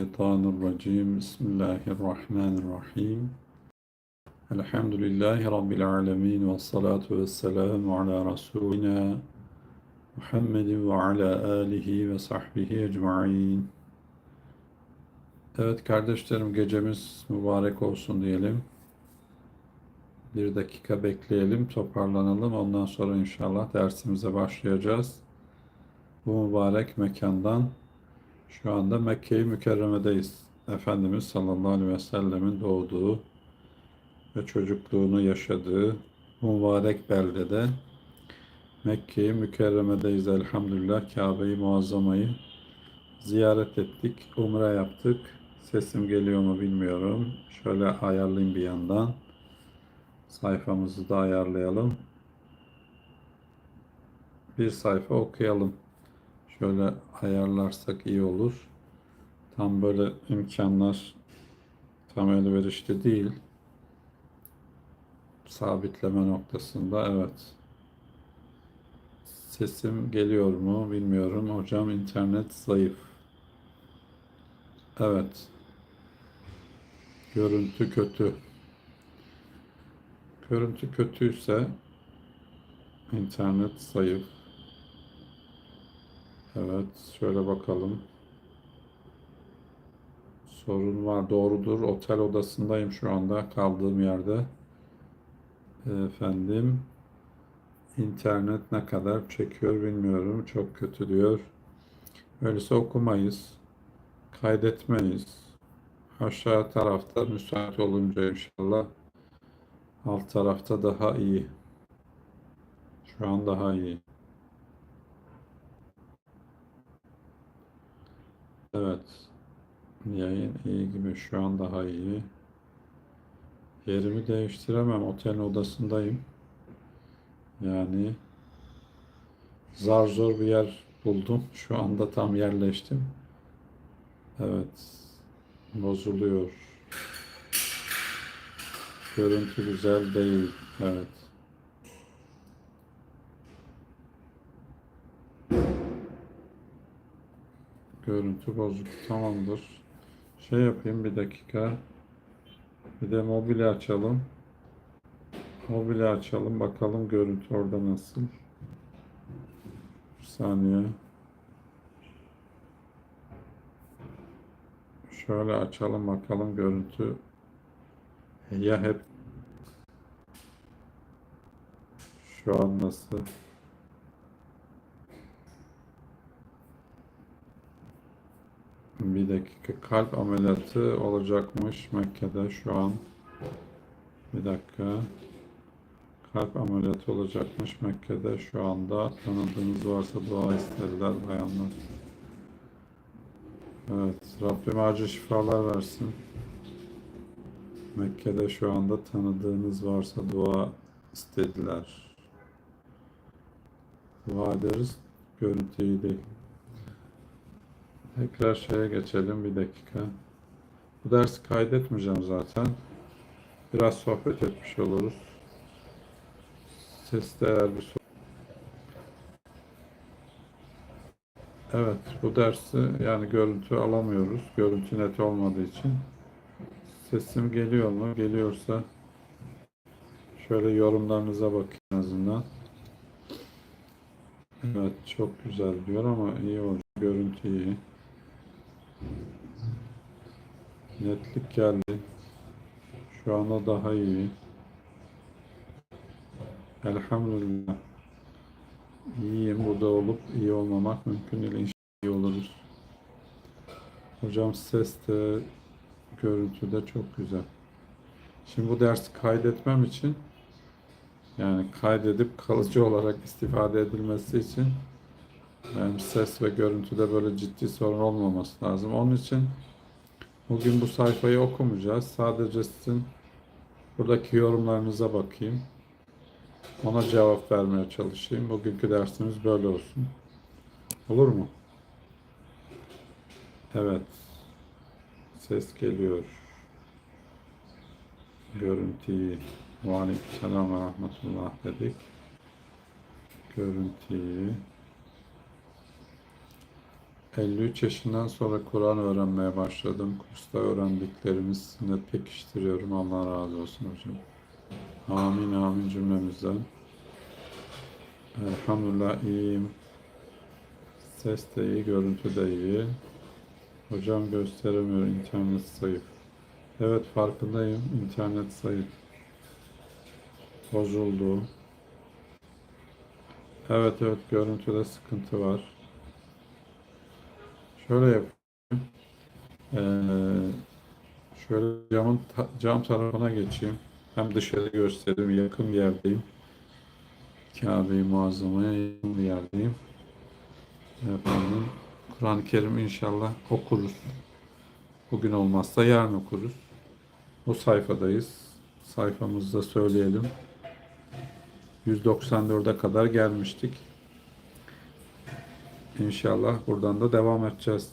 الشيطان الرجيم بسم الله الرحمن الرحيم الحمد لله رب العالمين والصلاة والسلام على رسولنا محمد وعلى آله ve sahbihi ecmaîn. Evet kardeşlerim gecemiz mübarek olsun diyelim. Bir dakika bekleyelim, toparlanalım. Ondan sonra inşallah dersimize başlayacağız. Bu mübarek mekandan şu anda Mekke-i Mükerreme'deyiz. Efendimiz sallallahu aleyhi ve sellemin doğduğu ve çocukluğunu yaşadığı mübarek beldede Mekke-i Mükerreme'deyiz elhamdülillah. Kabe-i Muazzama'yı ziyaret ettik, umre yaptık. Sesim geliyor mu bilmiyorum. Şöyle ayarlayayım bir yandan. Sayfamızı da ayarlayalım. Bir sayfa okuyalım. Şöyle ayarlarsak iyi olur. Tam böyle imkanlar tam elverişli değil. Sabitleme noktasında evet. Sesim geliyor mu bilmiyorum. Hocam internet zayıf. Evet. Görüntü kötü. Görüntü kötüyse internet zayıf. Evet, şöyle bakalım. Sorun var, doğrudur. Otel odasındayım şu anda kaldığım yerde. Efendim, internet ne kadar çekiyor bilmiyorum. Çok kötü diyor. Öyleyse okumayız. Kaydetmeyiz. Aşağı tarafta müsait olunca inşallah alt tarafta daha iyi. Şu an daha iyi. Evet. Yayın iyi gibi. Şu an daha iyi. Yerimi değiştiremem. Otel odasındayım. Yani zar zor bir yer buldum. Şu anda tam yerleştim. Evet. Bozuluyor. Görüntü güzel değil. Evet. Görüntü bozuk. Tamamdır. Şey yapayım bir dakika. Bir de mobili açalım. Mobili açalım. Bakalım görüntü orada nasıl. Bir saniye. Şöyle açalım bakalım görüntü. Ya hep şu an nasıl? Bir dakika kalp ameliyatı olacakmış Mekke'de şu an. Bir dakika. Kalp ameliyatı olacakmış Mekke'de şu anda. Tanıdığınız varsa dua istediler bayanlar. Evet. Rabbim acil şifalar versin. Mekke'de şu anda tanıdığınız varsa dua istediler. Dua ederiz. Görüntü iyi değil. Tekrar şeye geçelim bir dakika. Bu dersi kaydetmeyeceğim zaten. Biraz sohbet etmiş oluruz. Seste eğer bir soru. Evet, bu dersi yani görüntü alamıyoruz. Görüntü net olmadığı için. Sesim geliyor mu? Geliyorsa şöyle yorumlarınıza bakın en azından. Evet, çok güzel diyor ama iyi olacak. Görüntü iyi. Netlik geldi. Şu anda daha iyi. Elhamdülillah. İyiyim. Burada olup iyi olmamak mümkün değil. İnşallah iyi oluruz. Hocam ses de görüntü de çok güzel. Şimdi bu dersi kaydetmem için yani kaydedip kalıcı olarak istifade edilmesi için yani ses ve görüntüde böyle ciddi sorun olmaması lazım. Onun için bugün bu sayfayı okumayacağız. Sadece sizin buradaki yorumlarınıza bakayım. Ona cevap vermeye çalışayım. Bugünkü dersimiz böyle olsun. Olur mu? Evet. Ses geliyor. Görüntüyü ve aleykümselam ve rahmetullah dedik. Görüntüyü 53 yaşından sonra Kur'an öğrenmeye başladım. Kursta öğrendiklerimi sizinle pekiştiriyorum. Allah razı olsun hocam. Amin amin cümlemizden. Elhamdülillah iyiyim. Ses de iyi, görüntü de iyi. Hocam gösteremiyor, internet zayıf. Evet farkındayım, internet zayıf. Bozuldu. Evet evet görüntüde sıkıntı var. Şöyle yapayım. Ee, şöyle camın cam tarafına geçeyim. Hem dışarı göstereyim, yakın bir yerdeyim. Kabe-i Muazzama'ya yakın bir yerdeyim. Efendim, Kur'an-ı Kerim inşallah okuruz. Bugün olmazsa yarın okuruz. Bu sayfadayız. Sayfamızda söyleyelim. 194'e kadar gelmiştik. İnşallah buradan da devam edeceğiz.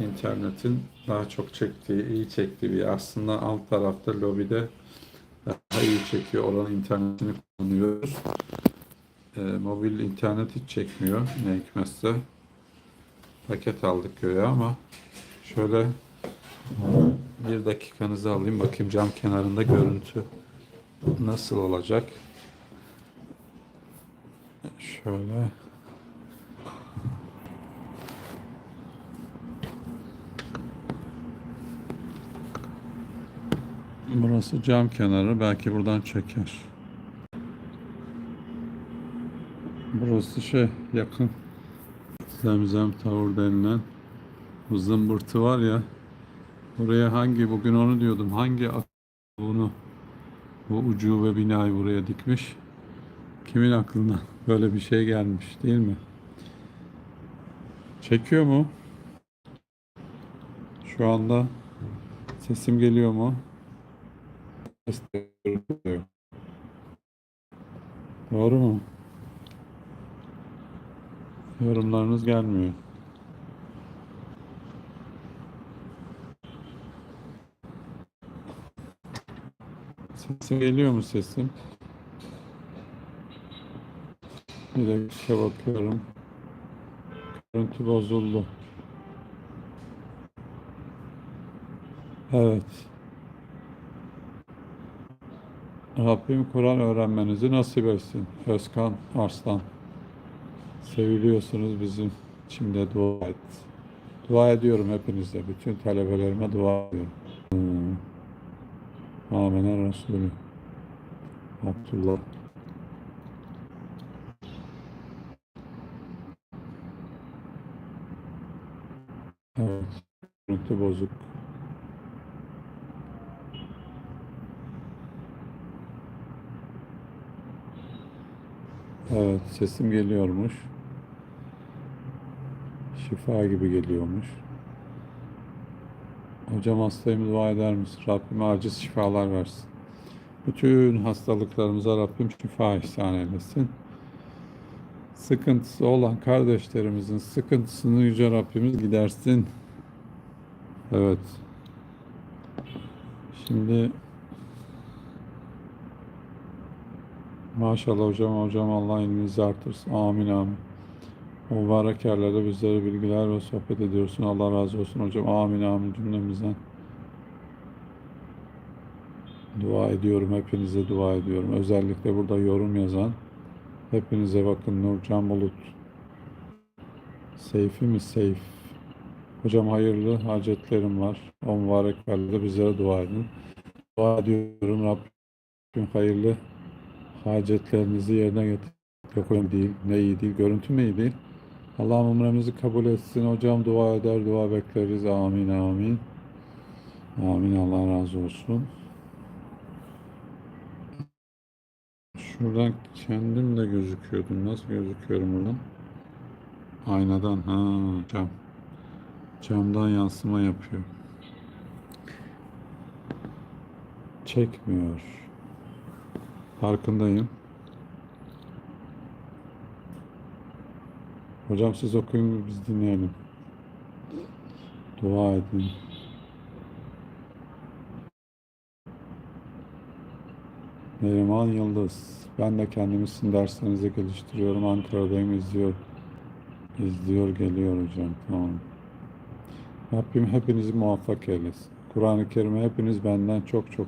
İnternetin daha çok çektiği, iyi çektiği bir aslında alt tarafta lobide daha iyi çekiyor. Oranın internetini kullanıyoruz. Ee, mobil internet hiç çekmiyor ne hikmetse. Paket aldık göğe ama şöyle bir dakikanızı alayım bakayım cam kenarında görüntü nasıl olacak. Şöyle Burası cam kenarı. Belki buradan çeker. Burası şey yakın. Zemzem tavır denilen bu zımbırtı var ya. Buraya hangi bugün onu diyordum. Hangi bunu bu ucube binayı buraya dikmiş? Kimin aklına böyle bir şey gelmiş değil mi? Çekiyor mu? Şu anda sesim geliyor mu? Geliyor. Doğru mu? Yorumlarınız gelmiyor. Sesim geliyor mu sesim? Bir dakika bakıyorum. Görüntü bozuldu. Evet. Rabbim Kur'an öğrenmenizi nasip etsin. Özkan Arslan. Seviliyorsunuz bizim için de dua et. Dua ediyorum hepinize. Bütün talebelerime dua ediyorum. Hmm. Amen Resulü. Abdullah. Evet. Görüntü bozuk. Evet, sesim geliyormuş. Şifa gibi geliyormuş. Hocam hastayım dua eder misin? Rabbim aciz şifalar versin. Bütün hastalıklarımıza Rabbim şifa ihsan eylesin. Sıkıntısı olan kardeşlerimizin sıkıntısını Yüce Rabbimiz gidersin. Evet. Şimdi Maşallah hocam hocam Allah ilminizi artırsın. Amin amin. Mübarek yerlerde bizlere bilgiler ve sohbet ediyorsun. Allah razı olsun hocam. Amin amin cümlemizden. Dua ediyorum. Hepinize dua ediyorum. Özellikle burada yorum yazan hepinize bakın Nurcan Bulut. Seyfi mi Seyf? Hocam hayırlı hacetlerim var. O mübarek yerlerde bizlere dua edin. Dua ediyorum Rabbim hayırlı hacetlerinizi yerine getir. Yok öyle değil, ne iyi değil, görüntü mü iyi değil? Allah umremizi kabul etsin. Hocam dua eder, dua bekleriz. Amin, amin. Amin, Allah razı olsun. Şuradan kendim de gözüküyordum. Nasıl gözüküyorum buradan? Aynadan, ha cam. Camdan yansıma yapıyor. Çekmiyor. Farkındayım. Hocam siz okuyun biz dinleyelim. Dua edin. Neriman Yıldız. Ben de kendimi sizin derslerinizi geliştiriyorum. Ankara'dayım izliyorum. İzliyor geliyor hocam. Tamam. Rabbim hepinizi muvaffak eylesin. Kur'an-ı Kerim'e hepiniz benden çok çok